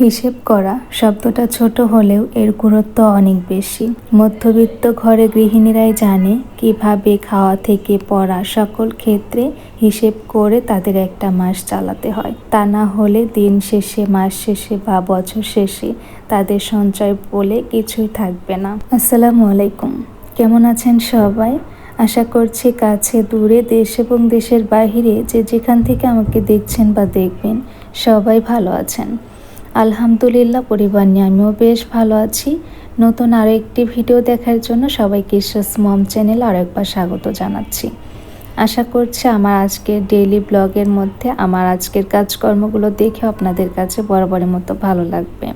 হিসেব করা শব্দটা ছোট হলেও এর গুরুত্ব অনেক বেশি। মধ্যবিত্ত ঘরে গৃহিণীরাই জানে কীভাবে খাওয়া থেকে পড়া সকল ক্ষেত্রে হিসেব করে তাদের একটা মাস চালাতে হয়। তা না হলে দিন শেষে, মাস শেষে বা বছর শেষে তাদের সঞ্চয় বলে কিছুই থাকবে না। আসসালামু আলাইকুম। কেমন আছেন সবাই? আশা করছি কাছে, দূরে দেশ এবং দেশের বাহিরে যে যেখান থেকে আমাকে দেখছেন বা দেখবেন, সবাই ভালো আছেন। আলহামদুলিল্লাহ, পরিবার নিয়ে আমিও বেশ ভালো আছি। নতুন আরও একটি ভিডিও দেখার জন্য সবাইকে ঈশ্বস মম চ্যানেল আরও একবার স্বাগত জানাচ্ছি। আশা করছি আমার আজকের ডেইলি ব্লগের মধ্যে আমার আজকের কাজকর্মগুলো দেখে আপনাদের কাছে বরাবরের মতো ভালো লাগবে।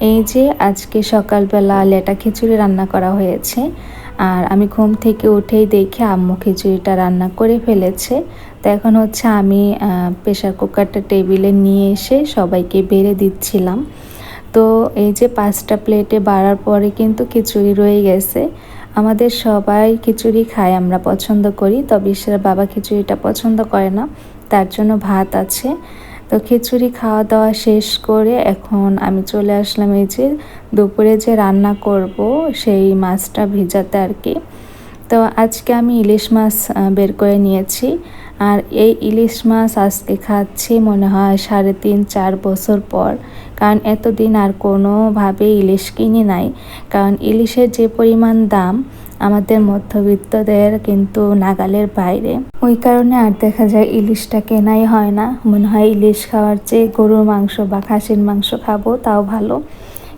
এই যে আজকে সকালবেলা লেটা খিচুড়ি রান্না করা হয়েছে। আর আমি ঘুম থেকে উঠেই দেখে আম্মু খিচুড়িটা রান্না করে ফেলেছে। তো এখন হচ্ছে আমি প্রেশার কুকারটা টেবিলে নিয়ে এসে সবাইকে বেড়ে দিচ্ছিলাম। তো এই যে পাঁচটা প্লেটে বাড়ার পরে কিন্তু খিচুড়ি রয়ে গেছে। আমাদের সবাই খিচুড়ি খায়, আমরা পছন্দ করি, তবে সেরা বাবা খিচুড়িটা পছন্দ করে না, তার জন্য ভাত আছে। তো খিচুড়ি খাওয়া দাওয়া শেষ করে এখন আমি চলে আসলাম এই যে দুপুরে যে রান্না করব, সেই মাছটা ভেজাতে আর কি। তো আজকে আমি ইলিশ মাছ বের করে নিয়েছি। আর এই ইলিশ মাছ আজকে খাচ্ছি মনে হয় সাড়ে তিন, চার বছর পর। কারণ এতদিন আর কোনোভাবে ইলিশ কিনি নাই। কারণ ইলিশের যে পরিমাণ দাম আমাদের মধ্যবিত্তদের কিন্তু নাগালের বাইরে। ওই কারণে আর দেখা যায় ইলিশটা কেনাই হয় না। মনে হয় ইলিশ খাওয়ার চেয়ে গরুর মাংস বা খাসির মাংস খাব, তাও ভালো।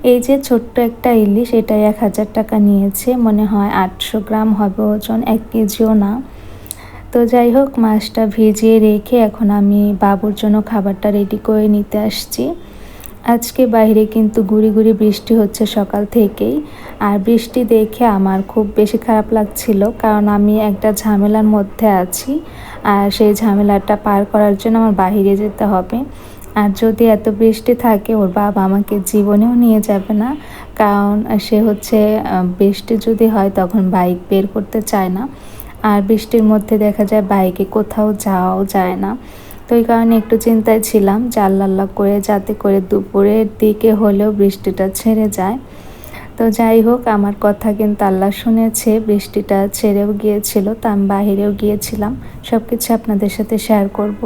এই যে ছোট্ট একটা ইলিশ, এটা এক হাজার টাকা নিয়েছে, মনে হয় আটশো গ্রাম হবে ওজন, এক কেজিও না। তো যাই হোক, মাছটা ভিজিয়ে রেখে এখন আমি বাবুর জন্য খাবারটা রেডি করে নিতে আসছি। আজকে বাইরে কিন্তু গুড়ি গুড়ি বৃষ্টি হচ্ছে সকাল থেকেই। আর বৃষ্টি দেখে আমার খুব বেশি খারাপ লাগছিল, কারণ আমি একটা ঝামেলার মধ্যে আছি। আর সেই ঝামেলাটা পার করার জন্য আমার বাহিরে যেতে হবে। আর যদি এত বৃষ্টি থাকে, ওর বাবা আমাকে জীবনেও নিয়ে যাবে না। কারণ সে হচ্ছে বৃষ্টি যদি হয় তখন বাইক বের করতে চায় না। আর বৃষ্টির মধ্যে দেখা যায় বাইকে কোথাও যাওয়াও যায় না। তো এই কারণে একটু চিন্তায় ছিলাম আল্লাহ করে, যাতে করে দুপুরের দিকে হলেও বৃষ্টিটা ছেড়ে যায়। তো যাই হোক, আমার কথা কিন্তু আল্লাহ শুনেছে, বৃষ্টিটা ছেড়েও গিয়েছিল, তা আমি বাহিরেও গিয়েছিলাম। সব কিছু আপনাদের সাথে শেয়ার করব।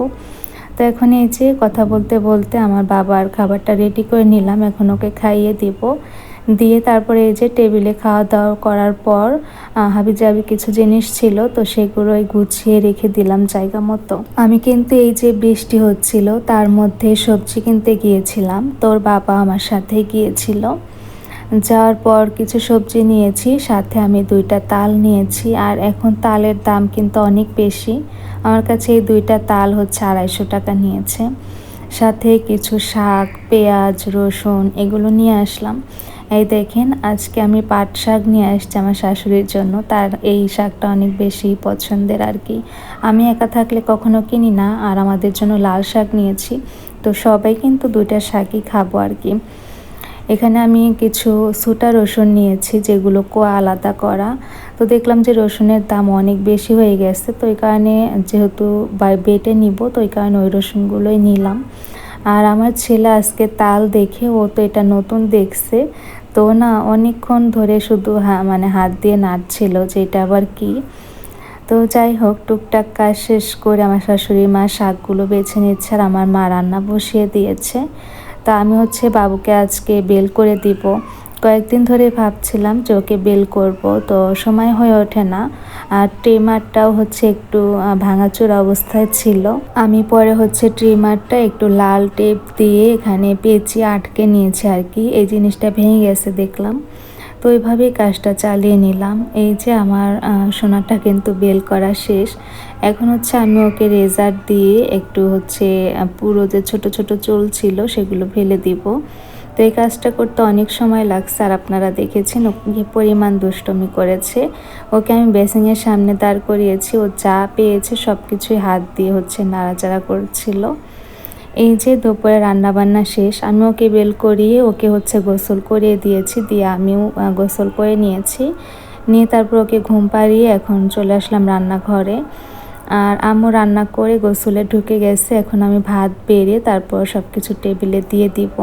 তো এখন এই যে কথা বলতে বলতে আমার বাবার খাবারটা রেডি করে নিলাম। এখন ওকে খাইয়ে দিব। দিয়ে তারপরে এই যে টেবিলে খাওয়া দাওয়া করার পর হাবি জাবি কিছু জিনিস ছিল, তো সেগুলোই গুছিয়ে রেখে দিলাম জায়গা মতো। আমি কিন্তু এই যে বৃষ্টি হচ্ছিল, তার মধ্যে সবজি কিনতে গিয়েছিলাম। তোর বাবা আমার সাথে গিয়েছিল। যাওয়ার পর কিছু সবজি নিয়েছি, সাথে আমি দুইটা তাল নিয়েছি, আর এখন তালের দাম কিন্তু অনেক বেশি। আমার কাছে এই দুইটা তাল হচ্ছে আড়াইশো টাকা নিয়েছে। সাথে কিছু শাক, পেঁয়াজ, রসুন এগুলো নিয়ে আসলাম। এই দেখেন, আজকে আমি পাট শাক নিয়ে আসছি আমার শাশুড়ির জন্য। তার এই শাকটা অনেক বেশি পছন্দের আর কি। আমি একা থাকলে কখনো কিনি না, আর আমাদের জন্য লাল শাক নিয়েছি। তো সবাই কিন্তু দুইটা শাকই খাব আর কি। এখানে আমি কিছু সুটা রসুন নিয়েছি, যেগুলো কোয়া আলাদা করা। তো দেখলাম যে রসুনের দাম অনেক বেশি হয়ে গেছে, তো এই কারণে যেহেতু বেটে নিব, তো এই কারণে ওই রসুনগুলোই নিলাম। আর আমার ছেলে আজকে তাল দেখে, ও তো এটা নতুন দেখছে। তো না, অনেকক্ষণ ধরে শুধু মানে হাত দিয়ে নাড়ছিল যে এটা আবার কি। তো যাই হোক, টুকটাক কাজ শেষ করে আমার শাশুড়ি মা শাকগুলো বেছে নিচ্ছে আর আমার মা রান্না বসিয়ে দিয়েছে। তা আমি হচ্ছে বাবুকে আজকে বেল করে দিব। কয়েকদিন ধরে ভাবছিলাম যে ওকে বেল করব, তো সময় হয়ে ওঠে না। আর ট্রিমারটাও হচ্ছে একটু ভাঙাচুর অবস্থায় ছিল। আমি পরে হচ্ছে ট্রিমারটা একটু লাল টেপ দিয়ে এখানে পেঁচি আটকে নিয়েছি আর কি। এই জিনিসটা ভেঙে গেছে দেখলাম। তো ওইভাবেই কাজটা চালিয়ে নিলাম। এই যে আমার সোনাটা কিন্তু বেল করা শেষ। এখন হচ্ছে আমি ওকে রেজার দিয়ে একটু হচ্ছে পুরো যে ছোট ছোট চুল ছিল সেগুলো ফেলে দিব। তো এই কাজটা করতে অনেক সময় লাগছে আর আপনারা দেখেছেন কি পরিমাণ দুষ্টমি করেছে। ওকে আমি বেসিংয়ের সামনে দাঁড় করিয়েছি। ও যা পেয়েছে সব কিছুই হাত দিয়ে হচ্ছে নাড়াচাড়া করছিল। এই যে দুপুরে রান্নাবান্না শেষ আমি ওকে বেল করিয়ে ওকে হচ্ছে গোসল করিয়ে দিয়েছি, দিয়ে আমিও গোসল করে নিয়েছি। নিয়ে তারপর ওকে ঘুম পাড়িয়ে এখন চলে আসলাম রান্নাঘরে। আর আম্মু রান্না করে গোসলে ঢুকে গেছে, এখন আমি ভাত বেড়ে তারপর সব কিছু টেবিলে দিয়ে দিব।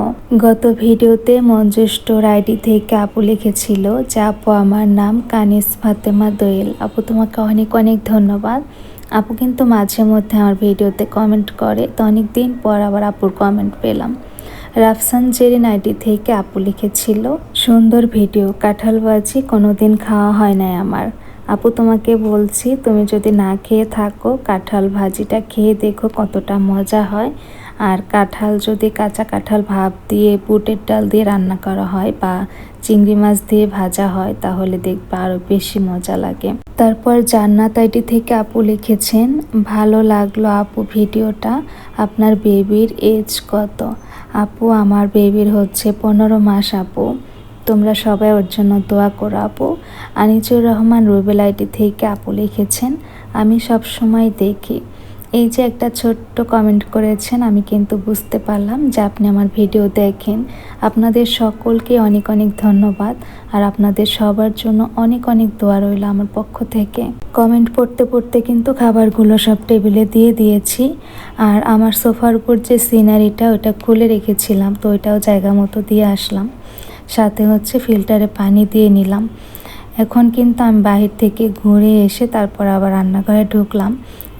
গত ভিডিওতে মঞ্জুষ্ট আইডি থেকে আপু লিখেছিল, যে আপু, আমার নাম কানিস ফাতেমা দোয়েল আপু, তোমাকে অনেক অনেক ধন্যবাদ। আপু কিন্তু মাঝে মধ্যে আমার ভিডিওতে কমেন্ট করে, তো অনেক দিন পর আবার আপুর কমেন্ট পেলাম। রাফসান জেরিন আইডি থেকে আপু লিখেছিল, সুন্দর ভিডিও, কাঁঠাল বাজি কোনোদিন খাওয়া হয় নাই আমার। আপু তোমাকে বলছি, তুমি যদি না খেয়ে থাকো, কাঁঠাল ভাজিটা খেয়ে দেখো কতটা মজা হয়। আর কাঁঠাল যদি কাঁচা কাঁঠাল ভাপ দিয়ে, বুটের ডাল দিয়ে রান্না করা হয় বা চিংড়ি মাছ দিয়ে ভাজা হয়, তাহলে দেখবে আরও বেশি মজা লাগে। তারপর জান্নাত আইডি থেকে আপু লিখেছেন, ভালো লাগল আপু ভিডিওটা, আপনার বেবির এজ কত? আপু, আমার বেবির হচ্ছে পনেরো মাস আপু। তোমরা সবাই ওর জন্য দোয়া করো আপু। আনিজুর রহমান রুবেল আইডি থেকে আপু লিখেছেন, আমি সব সময় দেখি। এই যে একটা ছোট্ট কমেন্ট করেছেন, আমি কিন্তু বুঝতে পারলাম যে আপনি আমার ভিডিও দেখেন। আপনাদের সকলকে অনেক অনেক ধন্যবাদ আর আপনাদের সবার জন্য অনেক অনেক দোয়া রইল আমার পক্ষ থেকে। কমেন্ট পড়তে পড়তে কিন্তু খাবারগুলো সব টেবিলে দিয়ে দিয়েছি আর আমার সোফার উপর যে সিনারিটা ওটা খুলে রেখেছিলাম, তো ওইটাও জায়গা মতো দিয়ে আসলাম। সাথে হচ্ছে ফিল্টারে পানি দিয়ে নিলাম। এখন কিন্তু আমি বাহির থেকে ঘুরে এসে তারপর আবার রান্নাঘরে ঢুকলাম।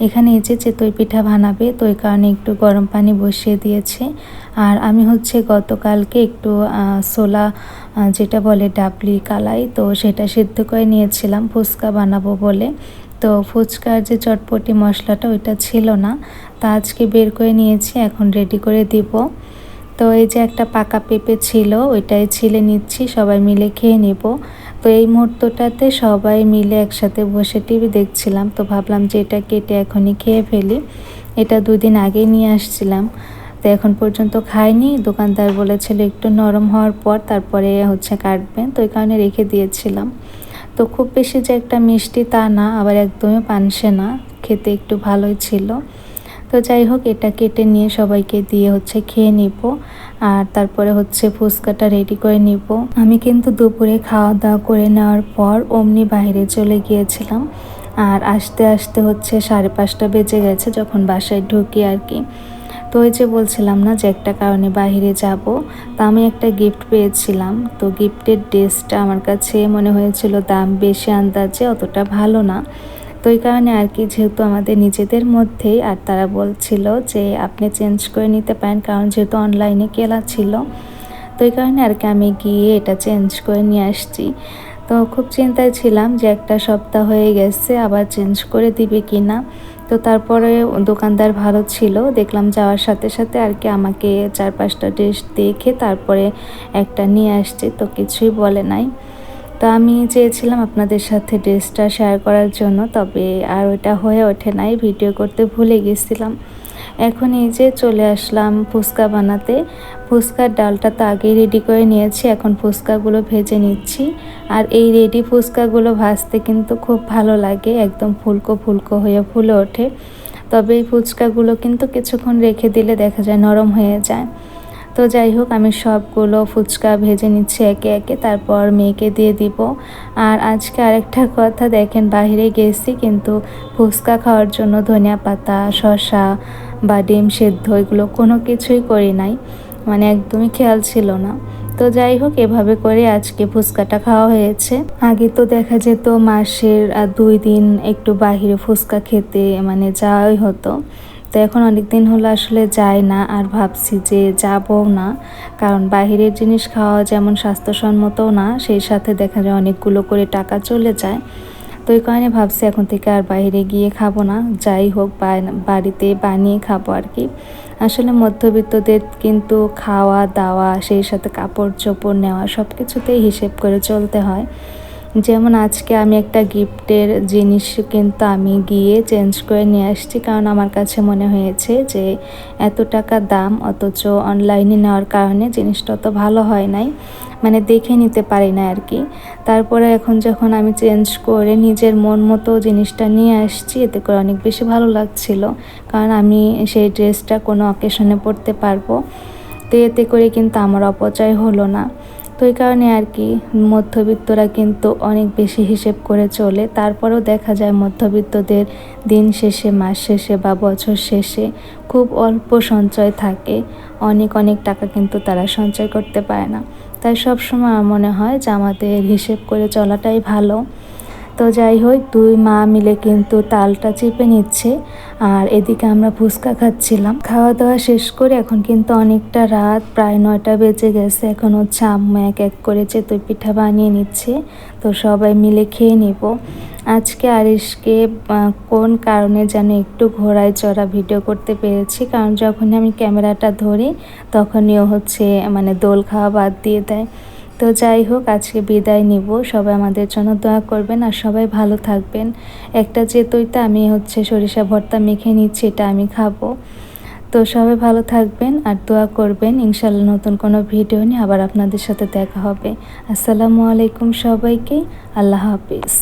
এখানে এই যে চিতই পিঠা বানাবে তো ওই কারণে একটু গরম পানি বসিয়ে দিয়েছে। আর আমি হচ্ছে গতকালকে একটু সোলা যেটা বলে ডাবলি কালাই, তো সেটা সিদ্ধ করে নিয়েছিলাম, ফুচকা বানাবো বলে। তো ফুচকার যে চটপটি মশলাটা ওইটা ছিল না, তা আজকে বের করে নিয়েছি, এখন রেডি করে দিব। তো এই যে একটা পাকা পেঁপে ছিল, ওইটাই ছিলে নিচ্ছি, সবাই মিলে খেয়ে নেব। তো এই মুহূর্তটাতে সবাই মিলে একসাথে বসে টিভি দেখছিলাম। তো ভাবলাম যে এটা কেটে এখনই খেয়ে ফেলি। এটা দুদিন আগেই নিয়ে আসছিলাম। তো এখন পর্যন্ত খাইনি। দোকানদার বলেছিল একটু নরম হওয়ার পর তারপরে হচ্ছে কাটবেন। তো ওই কারণে রেখে দিয়েছিলাম। তো খুব বেশি যে একটা মিষ্টি তা না, আবার একদমই পানসে না। খেতে একটু ভালোই ছিল। তো যাই হোক, এটা কেটে নিয়ে সবাইকে দিয়ে হচ্ছে খেয়ে নিব। আর তারপরে হচ্ছে ফুচকাটা রেডি করে নিব। আমি কিন্তু দুপুরে খাওয়া দাওয়া করে নেওয়ার পর অমনি বাইরে চলে গিয়েছিলাম। আর আসতে আসতে হচ্ছে সাড়ে পাঁচটা বেজে গেছে যখন বাসায় ঢুকি আর কি। তো ওই যে বলছিলাম না যে একটা কারণে বাহিরে যাব। তা আমি একটা গিফট পেয়েছিলাম। তো গিফটের ড্রেসটা আমার কাছে মনে হয়েছিল দাম বেশি আন্দাজে, অতটা ভালো না। তো এই কারণে আর কি, যেহেতু আমাদের নিজেদের মধ্যেই, আর তারা বলছিল যে আপনি চেঞ্জ করে নিতে পারেন, কারণ যেহেতু অনলাইনে কেলা ছিল, তো এই কারণে আর কি আমি গিয়ে এটা চেঞ্জ করে নিয়ে আসছি। তো খুব চিন্তায় ছিলাম যে একটা সপ্তাহ হয়ে গেছে, আবার চেঞ্জ করে দিবে কি না তো তারপরে দোকানদার ভালো ছিল, দেখলাম যাওয়ার সাথে সাথে আর কি আমাকে চার পাঁচটা ড্রেস দেখে তারপরে একটা নিয়ে আসছে, তো কিছুই বলে নাই। তো আমি চেয়েছিলাম আপনাদের সাথে ড্রেসটা শেয়ার করার জন্য, তবে আর ওটা হয়ে ওঠে নাই, ভিডিও করতে ভুলে গেছিলাম। এখন এই যে চলে আসলাম ফুচকা বানাতে। ফুচকার ডালটা তো আগেই রেডি করে নিয়েছি, এখন ফুচকাগুলো ভেজে নিচ্ছি। আর এই রেডি ফুচকাগুলো ভাজতে কিন্তু খুব ভালো লাগে, একদম ফুলকো ফুলকো হয়ে ফুলে ওঠে। তবে এই ফুচকাগুলো কিন্তু কিছুক্ষণ রেখে দিলে দেখা যায় নরম হয়ে যায়। তো যাই হোক, আমি সবগুলো ফুচকা ভেজে নিচ্ছি একে একে, তারপর মেয়েকে দিয়ে দিব। আর আজকে আরেকটা কথা, দেখেন বাহিরে গেছি, কিন্তু ফুচকা খাওয়ার জন্য ধনিয়া পাতা, শসা বা ডিম সেদ্ধ, এগুলো কোনো কিছুই করি নাই। মানে একদমই খেয়াল ছিল না। তো যাই হোক, এভাবে করে আজকে ফুচকাটা খাওয়া হয়েছে। আগে তো দেখা যেত মাসের দুই দিন একটু বাহিরে ফুচকা খেতে মানে যাওয়াই হতো। তো এখন অনেক দিন হলো আসলে যায় না আর ভাবছি যে যাবও না। কারণ বাহিরের জিনিস খাওয়া যেমন স্বাস্থ্যসম্মতও না, সেই সাথে দেখা যায় অনেকগুলো করে টাকা চলে যায়। তো এই কারণে ভাবছি এখন থেকে আর বাইরে গিয়ে খাব না, যাই হোক বাড়িতে বানিয়ে খাব আর কি। আসলে মধ্যবিত্তদের কিন্তু খাওয়া দাওয়া সেই সাথে কাপড় চোপড় নেওয়া সব কিছুতেই হিসেব করে চলতে হয়। যেমন আজকে আমি একটা গিফটের জিনিস কিন্তু আমি গিয়ে চেঞ্জ করে নিয়ে আসছি, কারণ আমার কাছে মনে হয়েছে যে এত টাকা দাম অথচ অনলাইনে নেওয়ার কারণে জিনিসটা অত ভালো হয় নাই মানে দেখে নিতে পারি না আর কি। তারপরে এখন যখন আমি চেঞ্জ করে নিজের মন মতো জিনিসটা নিয়ে আসছি, এতে করে অনেক বেশি ভালো লাগছিল, কারণ আমি সেই ড্রেসটা কোনো অকেশনে পরতে পারব। তো এতে করে কিন্তু আমার অপচয় হলো না। তো এই কারণে আর কি মধ্যবিত্তরা কিন্তু অনেক বেশি হিসেব করে চলে। তারপরেও দেখা যায় মধ্যবিত্তদের দিন শেষে, মাস শেষে বা বছর শেষে খুব অল্প সঞ্চয় থাকে। অনেক অনেক টাকা কিন্তু তারা সঞ্চয় করতে পারে না। তাই সবসময় আমার মনে হয় যে আমাদের হিসেব করে চলাটাই ভালো। তো যাই হোক, দুই মা মিলে কিন্তু তালটা চেপে নিচ্ছে আর এদিকে আমরা ফুচকা খাচ্ছিলাম। খাওয়া দাওয়া শেষ করে এখন কিন্তু অনেকটা রাত, প্রায় নয়টা বেজে গেছে। এখন হচ্ছে আম্মু এক এক করে চেতই পিঠা বানিয়ে নিচ্ছে। তো সবাই মিলে খেয়ে নিব। আজকে আরিশকে কোন কারণে যেন একটু ঘোড়ায় চড়া ভিডিও করতে পেরেছি, কারণ যখনই আমি ক্যামেরাটা ধরি, তখনই হচ্ছে মানে দোল খাওয়া বাদ দিয়ে দেয়। তো যাই হোক, আজকে বিদায় নিব। সবাই আমাদের জন্য দোয়া করবেন আর সবাই ভালো থাকবেন। একটা যে তৈতা আমি হচ্ছে সরিষা ভর্তা মেখে নিচ্ছি, এটা আমি খাব। তো সবাই ভালো থাকবেন আর দোয়া করবেন। ইনশাল্লাহ নতুন কোনো ভিডিও নিয়ে আবার আপনাদের সাথে দেখা হবে। আসসালামু আলাইকুম সবাইকে। আল্লাহ হাফিজ।